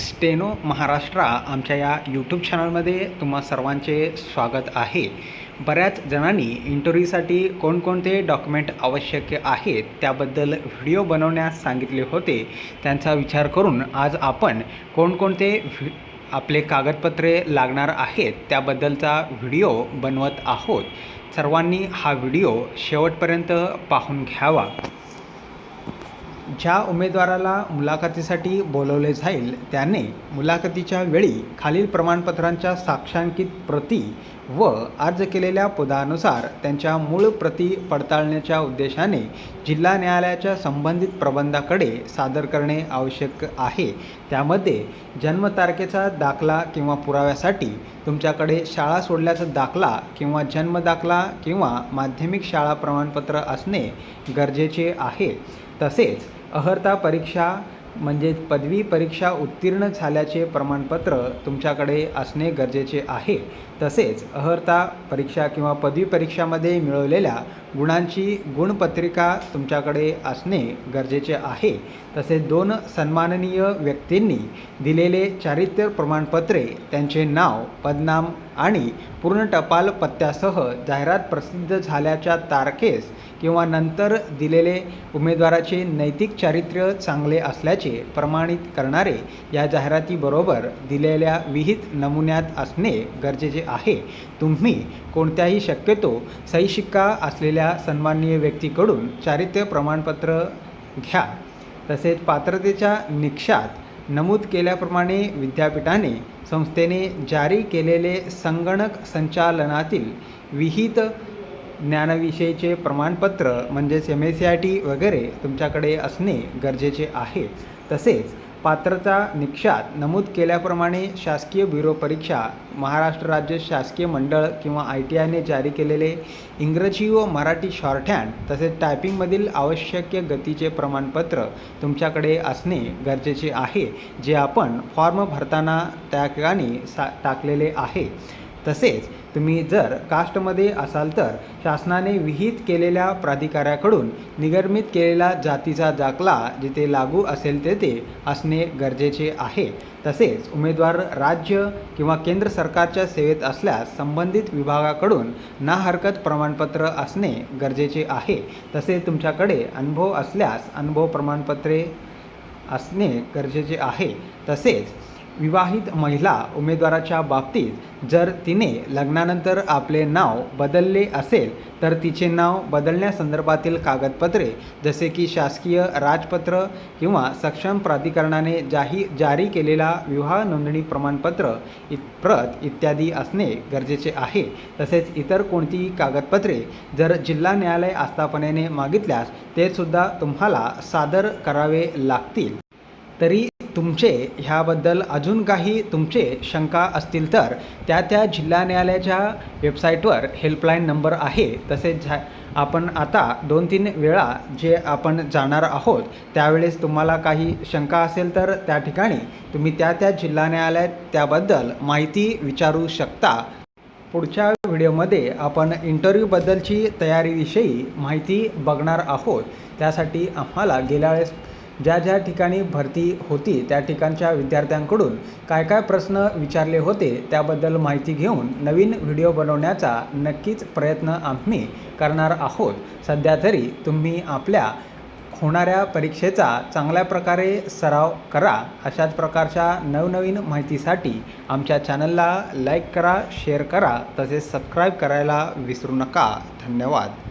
Steno Maharashtra आमच्या या YouTube चॅनलमध्ये तुम्हा सर्वांचे स्वागत आहे. बऱ्याच जणांनी इंटरव्ह्यूसाठी कोणकोणते डॉक्युमेंट आवश्यक आहेत त्याबद्दल व्हिडिओ बनवण्यास सांगितले होते. त्यांचा विचार करून आज आपण कोणकोणते व्हि आपले कागदपत्रे लागणार आहेत त्याबद्दलचा व्हिडिओ बनवत आहोत. सर्वांनी हा व्हिडिओ शेवटपर्यंत पाहून घ्यावा. ज्या उमेदवाराला मुलाखतीसाठी बोलवले जाईल त्याने मुलाखतीच्या वेळी खालील प्रमाणपत्रांच्या साक्षांकित प्रती व अर्ज केलेल्या पदानुसार त्यांच्या मूळ प्रती पडताळण्याच्या उद्देशाने जिल्हा न्यायालयाच्या संबंधित प्रबंधाकडे सादर करणे आवश्यक आहे. त्यामध्ये जन्मतारखेचा दाखला किंवा पुराव्यासाठी तुमच्याकडे शाळा सोडल्याचा दाखला किंवा जन्म दाखला किंवा माध्यमिक शाळा प्रमाणपत्र असणे गरजेचे आहे. तसेच अहर्ता परीक्षा म्हणजे पदवी परीक्षा उत्तीर्ण झाल्याचे प्रमाणपत्र तुमच्याकडे असणे गरजेचे आहे. तसेच अहर्ता परीक्षा किंवा पदवी परीक्षामध्ये मिळवलेल्या गुणांची गुणपत्रिका तुमच्याकडे असणे गरजेचे आहे. तसेच दोन सन्माननीय व्यक्तींनी दिलेले चारित्र्य प्रमाणपत्रे त्यांचे नाव पदनाम आणि पूर्ण टपाल पत्त्यासह जाहिरात प्रसिद्ध झाल्याच्या तारखेस किंवा नंतर दिलेले उमेदवाराचे नैतिक चारित्र्य चांगले असल्याचे प्रमाणित करणारे या जाहिरातीबरोबर दिलेल्या विहित नमुन्यात असणे गरजेचे आहे. तुम्ही कोणत्याही शक्यतो सही असलेल्या सन्माननीय व्यक्तीकडून चारित्र्य प्रमाणपत्र घ्या. तसेच पात्रतेच्या निकषात नमूद केल्याप्रमाणे विद्यापीठाने संस्थेने जारी केलेले संगणक संचालनातील विहित ज्ञानाविषयीचे प्रमाणपत्र म्हणजेच M S C I T वगैरे तुमच्याकडे असणे गरजेचे आहे. तसेच पात्रता निकषात नमूद केल्याप्रमाणे शासकीय ब्युरो परीक्षा महाराष्ट्र राज्य शासकीय मंडळ किंवा आय टी आयने जारी केलेले इंग्रजी व मराठी शॉर्टहँड तसेच टायपिंगमधील आवश्यक गतीचे प्रमाणपत्र तुमच्याकडे असणे गरजेचे आहे जे आपण फॉर्म भरताना त्या ठिकाणी सा टाकलेले आहे. तसेच तुम्ही जर कास्टमध्ये असाल तर शासनाने विहित केलेल्या प्राधिकाऱ्याकडून निगर्मित केलेला जातीचा दाखला जिथे लागू असेल तेथे असणे गरजेचे आहे. तसेच उमेदवार राज्य किंवा केंद्र सरकारच्या सेवेत असल्यास संबंधित विभागाकडून ना हरकत प्रमाणपत्र असणे गरजेचे आहे. तसेच तुमच्याकडे अनुभव असल्यास अनुभव प्रमाणपत्रे असणे गरजेचे आहे. तसेच विवाहित महिला उमेदवाराच्या बाबतीत जर तिने लग्नानंतर आपले नाव बदलले असेल तर तिचे नाव बदलण्यासंदर्भातील कागदपत्रे जसे की शासकीय राजपत्र किंवा सक्षम प्राधिकरणाने जाही जारी केलेला विवाह नोंदणी प्रमाणपत्र इत प्रत इत्यादी असणे गरजेचे आहे. तसेच इतर कोणतीही कागदपत्रे जर जिल्हा न्यायालय आस्थापनेने मागितल्यास ते सुद्धा तुम्हाला सादर करावे लागतील. तरी तुमचे ह्याबद्दल अजून काही तुमचे शंका असतील तर त्या त्या जिल्हा न्यायालयाच्या वेबसाईटवर हेल्पलाईन नंबर आहे. तसेच झा आपण आता दोन तीन वेळा जे आपण जाणार आहोत त्यावेळेस तुम्हाला काही शंका असेल तर त्या ठिकाणी तुम्ही त्या त्या जिल्हा न्यायालयात त्याबद्दल माहिती विचारू शकता. पुढच्या व्हिडिओमध्ये आपण इंटरव्ह्यूबद्दलची तयारीविषयी माहिती बघणार आहोत. त्यासाठी आम्हाला गेल्या वेळेस ज्या ज्या ठिकाणी भरती होती त्या ठिकाणच्या विद्यार्थ्यांकडून काय काय प्रश्न विचारले होते त्याबद्दल माहिती घेऊन नवीन व्हिडिओ बनवण्याचा नक्कीच प्रयत्न आम्ही करणार आहोत. सध्या तरी तुम्ही आपल्या होणाऱ्या परीक्षेचा चांगल्या प्रकारे सराव करा. अशाच प्रकारच्या नवनवीन माहितीसाठी आमच्या चॅनलला लाईक करा शेअर करा तसेच सबस्क्राईब करायला विसरू नका. धन्यवाद.